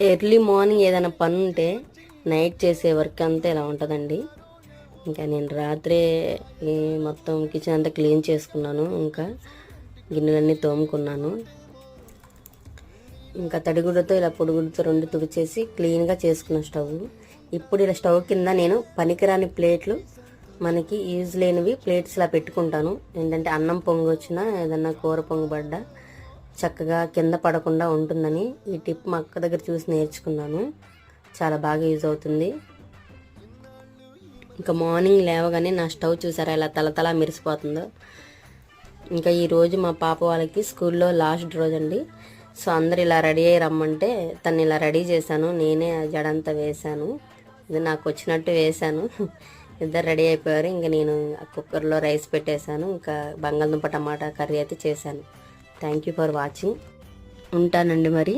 Early morning ఏదైనా పని ఉంటే నైట్ చేసే వర్క్ అంతా ఇలా ఉంటుందండి. ఇంకా నేను రాత్రే మొత్తం కిచెన్ అంతా క్లీన్ చేసుకున్నాను. ఇంకా గిన్నెలన్నీ తోముకున్నాను. ఇంకా తడిగుడ్డతో ఇలా పొడిగుడ్డతో రెండు తుడిచేసి క్లీన్గా చేసుకున్న స్టవ్. ఇప్పుడు ఇలా స్టవ్ కింద నేను పనికిరాని ప్లేట్లు మనకి యూజ్ లేనివి ప్లేట్స్ ఇలా పెట్టుకుంటాను. ఏంటంటే అన్నం పొంగు వచ్చినా ఏదన్నా కూర పొంగుబడ్డా చక్కగా కింద పడకుండా ఉంటుందని ఈ టిప్ మా అక్క దగ్గర చూసి నేర్చుకున్నాను. చాలా బాగా యూజ్ అవుతుంది. ఇంకా మార్నింగ్ లేవగానే నా స్టవ్ చూసారా ఇలా తలతలా మెరిసిపోతుందో? ఇంకా ఈరోజు మా పాప వాళ్ళకి స్కూల్లో లాస్ట్ రోజు అండి సో అందరు ఇలా రెడీ అయ్యి రమ్మంటే తను ఇలా రెడీ చేశాను. నేనే ఆ జడంతా వేశాను. ఇది నాకు వచ్చినట్టు వేశాను. ఇద్దరు రెడీ అయిపోయారు. ఇంకా నేను కుక్కర్లో రైస్ పెట్టేశాను. ఇంకా బంగాళదుంప టమాటా కర్రీ అయితే చేశాను. థ్యాంక్ యూ ఫర్ వాచింగ్ ఉంటానండి మరి.